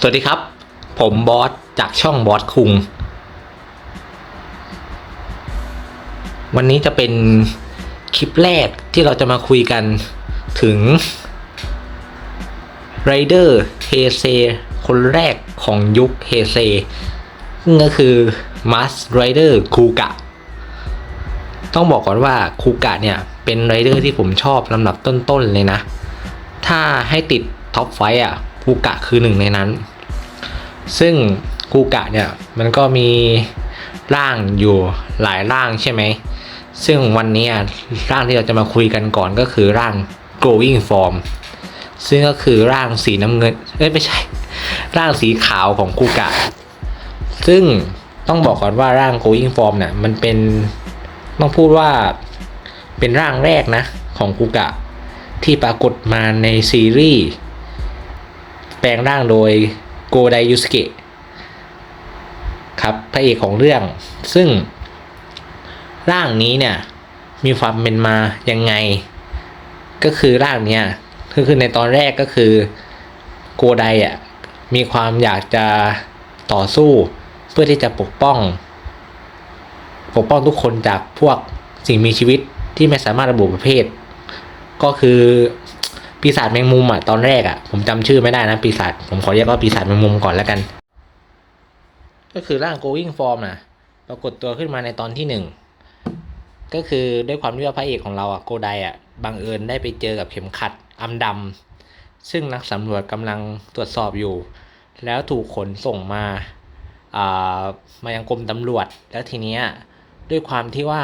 สวัสดีครับ ผมบอสจากช่องบอสคุง วันนี้จะเป็นคลิปแรกที่เราจะมาคุยกันถึงไรเดอร์เฮเซคนแรกของยุคเฮเซซึ่งก็คือมาสไรเดอร์คูกะ ต้องบอกก่อนว่าคูกะเนี่ย เป็นไรเดอร์ที่ผมชอบลำดับต้นๆเลยนะ ถ้าให้ติดท็อปไฟอะ คูกะคือหนึ่งในนั้น ซึ่งคูกะเนี่ยมันก็มีร่างอยู่หลายร่างใช่ไหม ซึ่งวันนี้ร่างที่เราจะมาคุยกันก่อนก็คือร่าง growing form ซึ่งก็คือร่างสีน้ำเงินเอ้ยไม่ใช่ ร่างสีขาวของคูกะ ซึ่งต้องบอกก่อนว่าร่าง growing form เนี่ยมันเป็นต้องพูดว่าเป็นร่างแรกนะของคูกะ ที่ปรากฏมาในซีรีส์ แปลงร่างโดยโกไดยุสเกะครับพระเอกของเรื่อง ซึ่งร่างนี้เนี่ยมีความเป็นมายังไง ก็คือร่างเนี้ยก็คือในตอนแรกก็คือโกไดอะมีความอยากจะต่อสู้เพื่อที่จะปกป้อง ปกป้องทุกคนจากพวกสิ่งมีชีวิตที่ไม่สามารถระบุประเภท ก็คือ ปีศาจแมงมุมอะตอนแรกอะผมจำชื่อไม่ได้นะปีศาจผมขอเรียกว่าปีศาจแมงมุมก่อนแล้วกัน ก็คือร่าง going form นะปรากฏตัวขึ้นมาในตอนที่หนึ่งก็คือด้วยความที่ว่าพระเอกของเราอะโกไดอะบังเอิญได้ไปเจอกับเข็มขัดอำดำซึ่งนักสำรวจกำลังตรวจสอบอยู่ แล้วถูกขนส่งมาอ่ามายังกรมตำรวจ แล้วทีเนี้ยด้วยความที่ว่า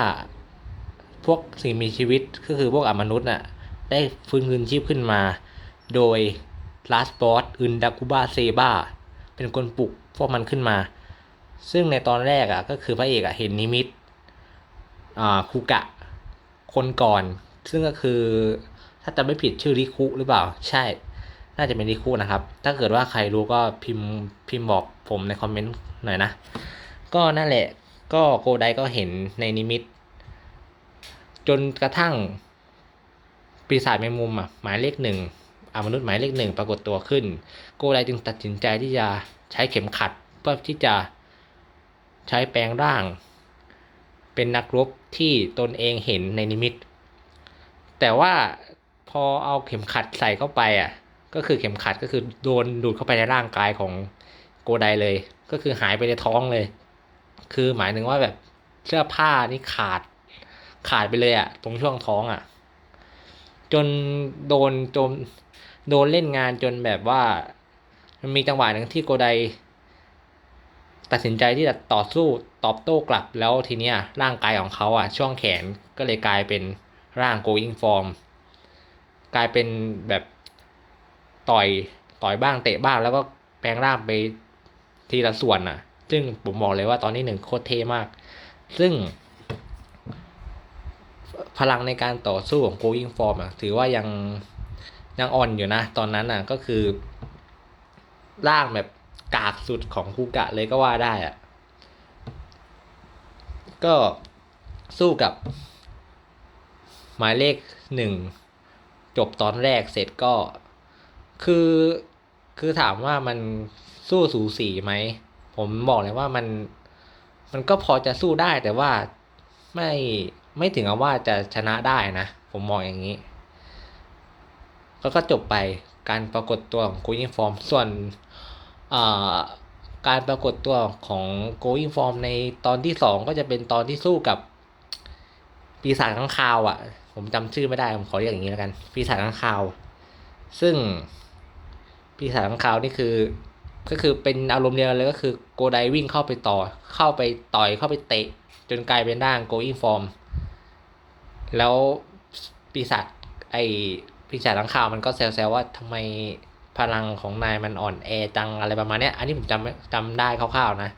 พวกสิ่งมีชีวิตก็คือพวกอมนุษย์น่ะ ได้ฟื้นคืนชีพขึ้นมา โดยลาสบอสอึนดากุบาเซบาเป็นคนปลุกพวกมันขึ้นมา ซึ่งในตอนแรกอะก็คือพระเอกอะเห็นนิมิตอ่าคุกะ คนก่อน ซึ่งก็คือถ้าจะไม่ผิดชื่อริคุหรือเปล่า ใช่ น่าจะเป็นริคุนะครับ ถ้าเกิดว่าใครรู้ก็พิมพ์พิมพ์บอกผมในคอมเมนต์หน่อยนะ ก็นั่นแหละ ก็โกไดก็เห็นในนิมิต จนกระทั่ง ปีศาจแมงมุมอะหมายเลขหนึ่งอามนุษย์หมายเลขหนึ่งปรากฏตัวขึ้น โกไดจึงตัดสินใจที่จะใช้เข็มขัดเพื่อที่จะใช้แปลงร่าง เป็นนักรบที่ตนเองเห็นในนิมิต แต่ว่าพอเอาเข็มขัดใส่เข้าไปอะก็คือเข็มขัดก็คือโดนดูดเข้าไปในร่างกายของโกไดเลย ก็คือหายไปในท้องเลย คือหมายถึงว่าแบบเสื้อผ้านี่ขาดขาดไปเลยอะตรงช่วงท้องอะ จนโดนโจมโดนเล่นงานจนแบบว่า มันมีจังหวะหนึ่งที่โกไดตัดสินใจที่จะต่อสู้ตอบโต้กลับแล้วทีเนี้ยร่างกายของเขาอะ ช่วงแขนก็เลยกลายเป็นร่าง going form กลายเป็นแบบต่อยต่อยบ้างเตะบ้าง แล้วก็แปลงร่างไปทีละส่วนอะ ซึ่งผมบอกเลยว่าตอนนี้หนึ่งโคตรเท่มาก ซึ่ง พลังในการต่อสู้ของ going form อะถือว่ายังยังอ่อนอยู่นะ ตอนนั้นอะก็คือร่างแบบกากสุดของคูกะเลยก็ว่าได้อะ ก็สู้กับ หมายเลขหนึ่งจบตอนแรกเสร็จก็ คือคือถามว่ามันสู้สูสีไหม ผมบอกเลยว่ามัน มันก็พอจะสู้ได้แต่ว่าไม่ ไม่ถึงกับว่าจะชนะได้นะ ผมมองอย่างนี้ แล้วก็จบไปการปรากฏตัวของ Going Form ส่วนการปรากฏตัวของ Going Form ในตอนที่สองก็จะเป็นตอนที่สู้กับปีศาจข้างคาวอะ่ะ ผมจำชื่อไม่ได้ ผมขอเรียกอย่างนี้แล้วกัน ปีศาจข้างคาว ซึ่งปีศาจข้างคาวนี่คือ ก็คือเป็นอารมณ์เดียวกันเลยก็คือโกไดวิ่งเข้าไปต่อ เข้าไปต่อยเข้าไปเตะ จนกลายเป็นร่าง going form แล้วปีศาจไอปีศาจลังข่าวมันก็แซวๆว่าทำไมพลังของนายมันอ่อนแอจังอะไรประมาณนี้อันนี้ผมจำจำได้คร่าวๆนะ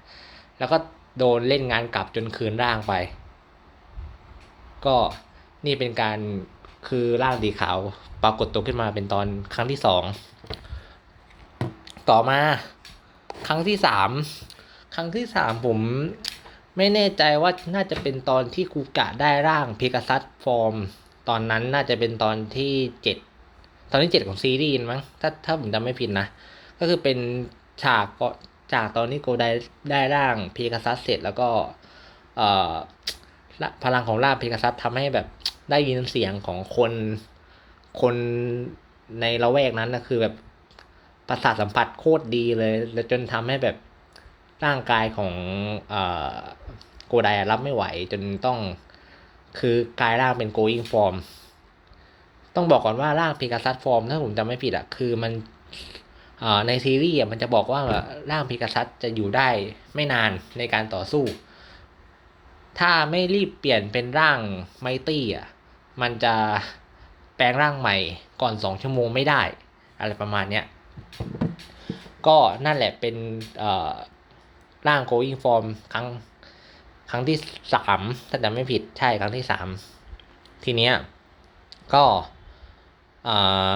แล้วก็โดนเล่นงานกลับจนคืนร่างไป ก็นี่เป็นการคือร่างสีขาวปรากฏตัวขึ้นมาเป็นตอนครั้งที่สอง ต่อมาครั้งที่สาม ครั้งที่สามผม ไม่แน่ใจว่าน่าจะเป็นตอนที่คูกะได้ร่างเพก a ซัสฟอร์ม ตอนนั้นน่าจะเป็นตอนที่เจ็ดตอนที่เจ็ดของซีรีส์มั้งถ้าถ้าผมจำไม่ผิดนะ ก็คือเป็นฉากก็จากตอนนี้โกได้ได้ร่างเพกาซัสเสร็จแล้วก็เอ่อพลังของร่างเพกาซัสทำให้แบบได้ยินเสียงของคนคนในละแวกนั้นนะคือแบบประสาทสัมผัสโคตรดีเลย แล้วจนทำให้แบบ ร่างกายของโกไดอะรับไม่ไหวจนต้องคือกลายร่างเป็น going form ต้องบอกก่อนว่าร่างเพกาซัสฟอร์มถ้าผมจำไม่ผิดอะคือมันในซีรีส์มันจะบอกว่าร่างเพกาซัสจะอยู่ได้ไม่นานในการต่อสู้ ถ้าไม่รีบเปลี่ยนเป็นร่างไมตี้อะมันจะแปลงร่างใหม่ก่อนสองชั่วโมงไม่ได้ อะไรประมาณเนี้ยก็นั่นแหละเป็น ร่าง going form ครั้ง ครั้งที่สามถ้าจำไม่ผิดใช่ครั้งที่สามทีเนี้ยก็อ่า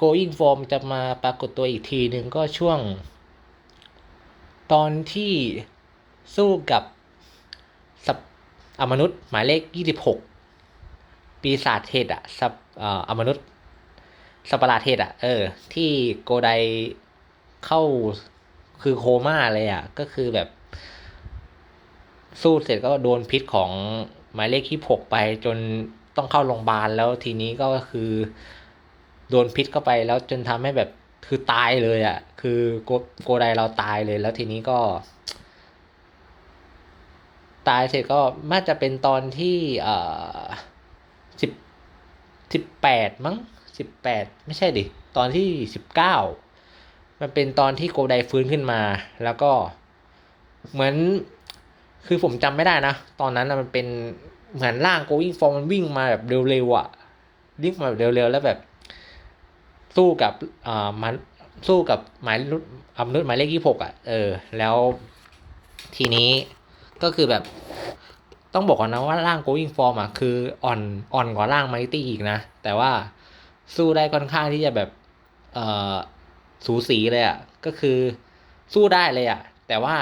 going form จะมาปรากฏตัวอีกทีหนึ่งก็ช่วง ตอนที่สู้กับสับอมนุษย์หมายเลขยี่สิบหกปีศาจเทศอะสับเอ่ออมนุษย์สัปหลาเทศอะเออ ที่โกไดเข้า คือโคม่าเลยอะ ก็คือแบบ สู้เสร็จก็โดนพิษของหมายเลขที่หกไปจนต้องเข้าโรงพยาบาลแล้วทีนี้ก็คือ โดนพิษเข้าไปแล้วจนทำให้แบบคือตายเลยอะ่ะ คือโกโกไดเราตายเลยแล้วทีนี้ก็ ตายเสร็จก็น่าจะเป็นตอนที่เอ่อสิบสิบแปดมั้งสิบแปดไม่ใช่ดิ ตอนที่สิบเก้า มันเป็นตอนที่โกไดฟื้นขึ้นมา แล้วก็เหมือน คือผมจำไม่ได้นะ ตอนนั้นนะมันเป็นเหมือนร่าง going form มันวิ่งมาแบบเร็วๆอะ่ะวิ่งมาแบบเร็วๆแล้วแบบ สู้กับอ่ามันสู้กับหมายรุ่นอำนุษย์หมายเลขยี่หกอะเออ แล้วทีนี้ก็คือแบบ ต้องบอกก่อนนะว่าร่าง going form อะคืออ่อนอ่อนกว่าร่าง mighty อีกนะ แต่ว่าสู้ได้ค่อนข้างที่จะแบบ เอ่อ สูสีเลยอะก็คือสู้ได้เลยอะแต่ว่า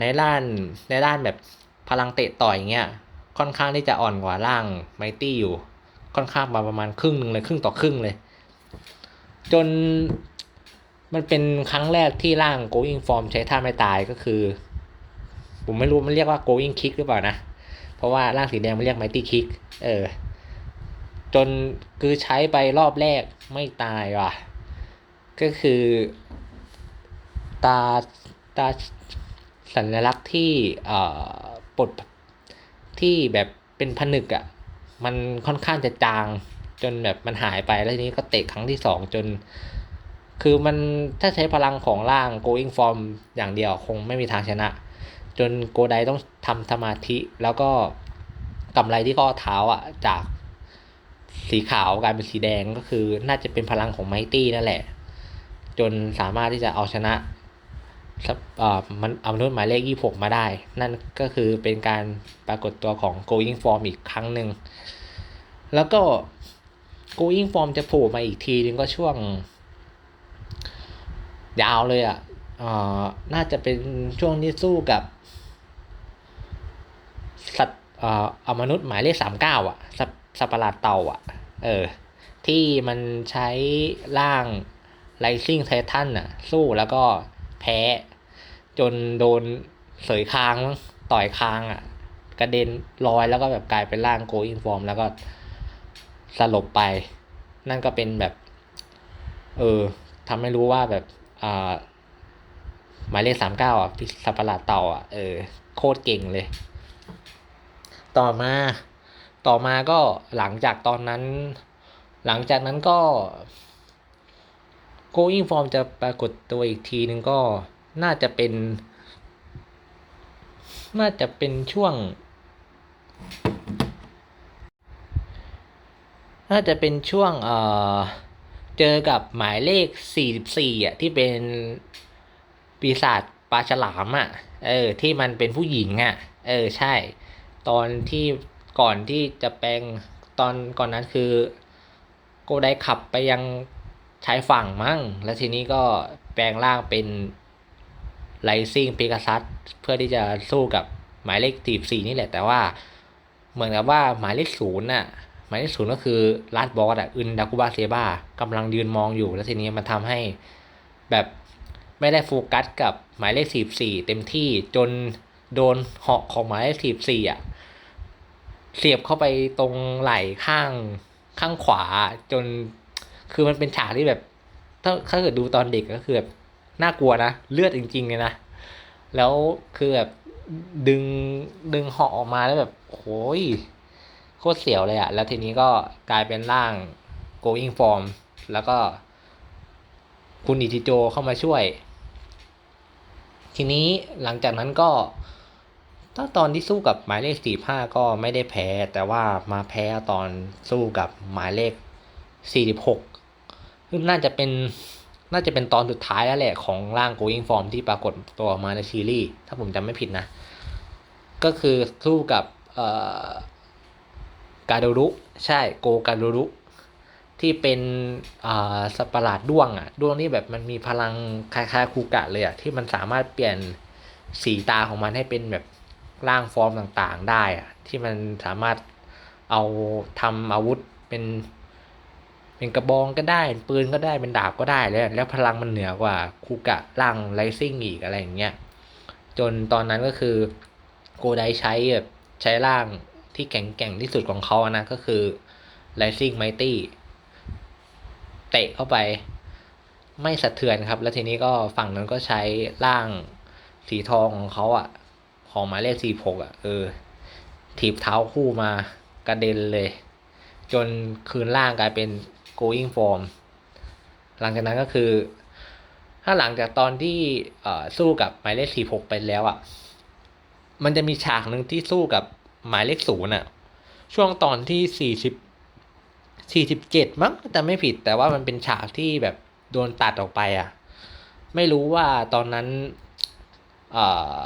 ในด้านในด้านแบบพลังเตะต่อยเงี้ยค่อนข้างที่จะอ่อนกว่าร่าง mighty อยู่ ค่อนข้างมาประมาณครึ่งหนึ่งเลยครึ่งต่อครึ่งเลย จนมันเป็นครั้งแรกที่ร่าง going form ใช้ท่าไม่ตายก็คือ ผมไม่รู้มันเรียกว่า going kick หรือเปล่านะ เพราะว่าร่างสีแดงมันเรียก mighty kick เออ จนคือใช้ไปรอบแรกไม่ตายว่ะ ก็คือ ตาตาสัญลักษณ์ที่เอ่อปดที่แบบเป็นผนึกอะ่ะ มันค่อนข้างจะจางจนแบบมันหายไปแล้วทีนี้ก็เตะครั้งที่สองจน คือมันถ้าใช้พลังของร่าง going form อย่างเดียวคงไม่มีทางชนะ จนโกไดต้องทำสมาธิแล้วก็กำไรที่ข้อเท้าอะ จากสีขาวกลายเป็นสีแดงก็คือน่าจะเป็นพลังของไมตี้นั่นแหละ จนสามารถที่จะเอาชนะสับเอ่อมันเอามนุษย์หมายเลขยี่หกมาได้ นั่นก็คือเป็นการปรากฏตัวของ going form อีกครั้งหนึ่ง แล้วก็ going form จะโผล่มาอีกทีนึงก็ช่วง ยาวเลยอะเอ่อน่าจะเป็นช่วงที่สู้กับ สัตว์เอ่ออามนุษย์หมายเลขสามเก้าอะ สัตว์สัประหลาดเต่าอะ เออ ที่มันใช้ร่าง Rising Titan อะ สู้แล้วก็แพ้ จนโดนเสยคางต่อยคางอะ กระเด็นลอยแล้วก็แบบกลายเป็นร่าง going form แล้วก็สลบไป นั่นก็เป็นแบบ เออทำให้รู้ว่าแบบอ่าหมายเลขสามเก้าอะสัตว์ประหลาดเต่าอะเออโคตรเก่งเลย ต่อมาต่อมาก็หลังจากตอนนั้น หลังจากนั้นก็ going form จะปรากฏตัวอีกทีนึงก็น่าจะเป็น น่าจะเป็นช่วง น่าจะเป็นช่วงเอ่อเจอกับหมายเลข 44อะที่เป็นปีศาจปลาฉลามอะ เออ ที่มันเป็นผู้หญิงอะ เออ ใช่ ตอนที่ก่อนที่จะแปลงตอนก่อนนั้นคือ โกไดขับไปยัง ชายฝั่งมั้ง แล้วทีนี้ก็แปลงร่างเป็นไ i ซิ่งเพก a ซัสเพื่อที่จะสู้กับหมายเลขตีสี่นี่แหละ แต่ว่า เหมือนกับว่าหมายเลขศูนย์น่ะ หมายเลขศูนย์ก็คือลาดบอสอะ อึนดากุบาเซบากำลังยืนมองอยู่ แล้วทีนี้มันทำให้แบบไม่ได้โฟกัสกับหมายเลขสี่สี่เต็มที่จนโดนเหอกของหมายเลขสี่สี่อะ เสียบเข้าไปตรงไหล่ข้างข้างขวาจน คือมันเป็นฉากที่แบบ ถ้าถ้าเกิดดูตอนเด็กก็คือแบบน่ากลัวนะเลือดจริงๆเลยนะแล้วคือแบบดึงดึงหอออกมาแล้วแบบโอ้ยโคตรเสียวเลยอะแล้วทีนี้ก็กลายเป็นร่าง going form แล้วก็คุณอิทิโจเข้ามาช่วย ทีนี้หลังจากนั้นก็ถ้าตอนที่สู้กับหมายเลขสี่ห้าก็ไม่ได้แพ้ แต่ว่ามาแพ้ตอนสู้กับหมายเลขสี่สิบหก น่าจะเป็นน่าจะเป็นตอนสุดท้ายแล้วแหละของร่าง going form ที่ปรากฏตัวออกมาในซีรีส์ถ้าผมจำไม่ผิดนะ ก็คือสู้กับกาโดรุ ใช่โกกาโดรุ ที่เป็นอ่าสัตว์ประหลาดด้วงอะด้วงนี่แบบมันมีพลังคล้ายๆคูกะเลยอะที่มันสามารถเปลี่ยนสีตาของมันให้เป็นแบบร่างฟอร์มต่างๆได้อะที่มันสามารถเอาทำอาวุธเป็น เป็นกระบองก็ได้เป็นปืนก็ได้เป็นดาบก็ได้แล้วแล้วพลังมันเหนือกว่าคูกะร่างไรซิ่งอีกอะไรอย่างเงี้ยจนตอนนั้นก็คือโกไดใช้แบบใช้ร่างที่แข็งแกร่งที่สุดของเขาอะนะก็คือไรซิ่งไมตี้เตะเข้าไปไม่สะเทือนครับ แล้วทีนี้ก็ฝั่งนั้นก็ใช้ร่างสีทองของเขาอะของหมายเลขสี่หกอะเออ ถีบเท้าคู่มากระเด็นเลย จนคืนร่างกลายเป็น going form หลังจากนั้นก็คือ ถ้าหลังจากตอนที่สู้กับหมายเลขสี่หกไปแล้วอะ่ะ มันจะมีฉากหนึ่งที่สู้กับหมายเลขศูนย์อะ ช่วงตอนที่สี่สิบสี่สิบเจ็ดมั้งแต่ไม่ผิด แต่ว่ามันเป็นฉากที่แบบโดนตัดออกไปอะ ไม่รู้ว่าตอนนั้นเอ่อ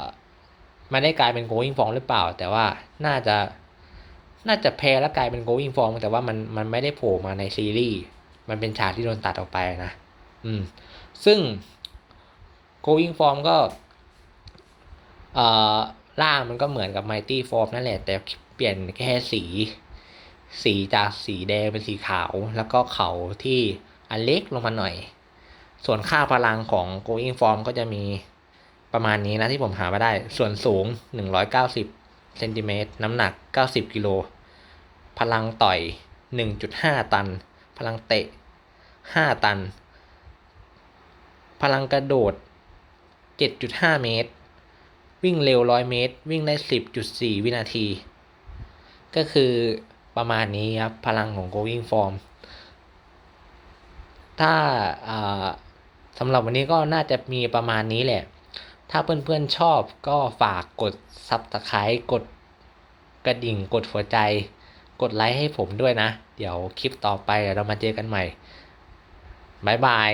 มันได้กลายเป็น going form หรือเปล่า แต่ว่าน่าจะ น่าจะแพ้แล้วกลายเป็น going form แต่ว่ามันมันไม่ได้โผล่มาในซีรีส์มันเป็นฉากที่โดนตัดออกไปนะ อืม ซึ่ง going form ก็เอ่อร่างมันก็เหมือนกับ mighty form นั่นแหละ แต่เปลี่ยนแค่สี สีจากสีแดงเป็นสีขาว แล้วก็เขาที่อันเล็กลงมาหน่อย ส่วนค่าพลังของ going form ก็จะมีประมาณนี้นะที่ผมหามาได้ ส่วนสูง 190 เซนติเมตร น้ำหนัก 90 กิโล พลังต่อย 1.5 ตัน พลังเตะ 5 ตัน พลังกระโดด 7.5 เมตร วิ่งเร็ว 100 เมตร วิ่งได้ 10.4 วินาที ก็คือประมาณนี้ครับ พลังของ going form ถ้าอ่าสำหรับวันนี้ก็น่าจะมีประมาณนี้แหละ ถ้าเพื่อนๆชอบก็ฝากกด subscribe กดกระดิ่งกดหัวใจ กดไลค์ให้ผมด้วยนะ เดี๋ยวคลิปต่อไปเรามาเจอกันใหม่ บ๊ายบาย